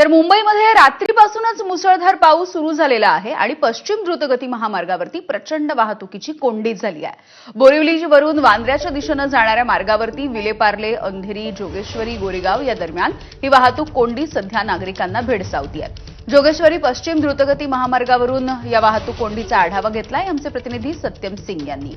तर मुंबईमध्ये रात्रीपासूनच मुसळधार पाऊस सुरू झालेला आहे आणि पश्चिम द्रुतगती महामार्गावरती प्रचंड वाहतुकीची कोंडी झाली आहे. बोरिवलीवरून वांद्र्याच्या दिशेनं जाणाऱ्या मार्गावरती विलेपार्ले अंधेरी जोगेश्वरी गोरेगाव या दरम्यान ही वाहतूक कोंडी सध्या नागरिकांना भेडसावती आहे. जोगेश्वरी पश्चिम द्रुतगती महामार्गावरून या वाहतूक कोंडीचा आढावा घेतलाय आमचे प्रतिनिधी सत्यम सिंग यांनी.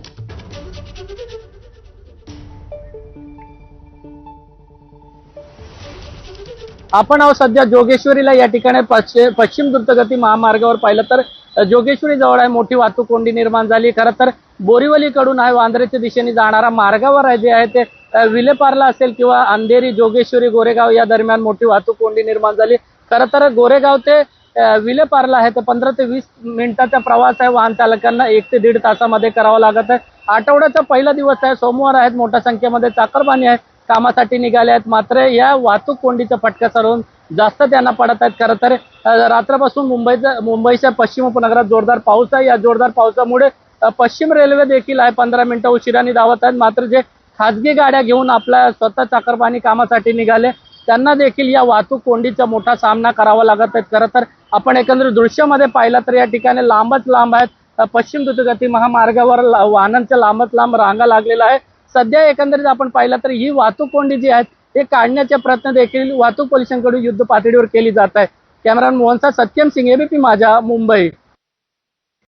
आपण आहोत सध्या जोगेश्वरीला. या ठिकाणी पश्चिम पश्चिम द्रुतगती महामार्गावर पाहिलं तर जोगेश्वरी जवळ आहे मोठी वाहतूक कोंडी निर्माण झाली. खरं तर बोरिवलीकडून आहे वांद्रेच्या दिशेने जाणारा मार्गावर आहे जे आहे ते अ, विलेपार्ला असेल किंवा अंधेरी जोगेश्वरी गोरेगाव या दरम्यान मोठी वाहतूक कोंडी निर्माण झाली. खरं तर गोरेगाव ते अ, विलेपार्ला आहे तर पंधरा ते वीस मिनिटाचा प्रवास आहे वाहन चालकांना. एक ते दीड तासामध्ये करावा लागत आहे. आठवड्याचा पहिला दिवस आहे सोमवार आहेत मोठ्या संख्येमध्ये चाकरबाणी आहे. कामासाठी निघाले आहेत मात्र या वाहतूक कोंडीचा फटका सर्वून जास्त त्यांना पडत आहेत. खरं तर रात्रापासून रात्रपासून मुंबईचा मुंबईच्या पश्चिम उपनगरात जोरदार पाऊस आहे. या जोरदार पावसामुळे पश्चिम रेल्वे देखील आहे. पंधरा मिनिटं उशिराने धावत आहेत. मात्र जे खाजगी गाड्या घेऊन आपल्या स्वतः चाकरपाणी कामासाठी निघाले त्यांना देखील या वाहतूक कोंडीचा मोठा सामना करावा लागत आहेत खरं तर आपण एकंदरीत दृश्यामध्ये पाहिलं तर या ठिकाणी लांबच लांब आहेत. पश्चिम द्रुतगती महामार्गावर वाहनांच्या लांबच लांब रांगा लागलेला आहे सध्या एकंदरीत आपण पाहिलं तर ही वाहतूक कोंडी जी आहेत हे काढण्याचे प्रयत्न देखील वाहतूक पोलिसांकडून युद्ध पातळीवर केली जात आहे. कॅमेरामॅन मोहनसा सत्यम सिंग एबीपी माझा मुंबई.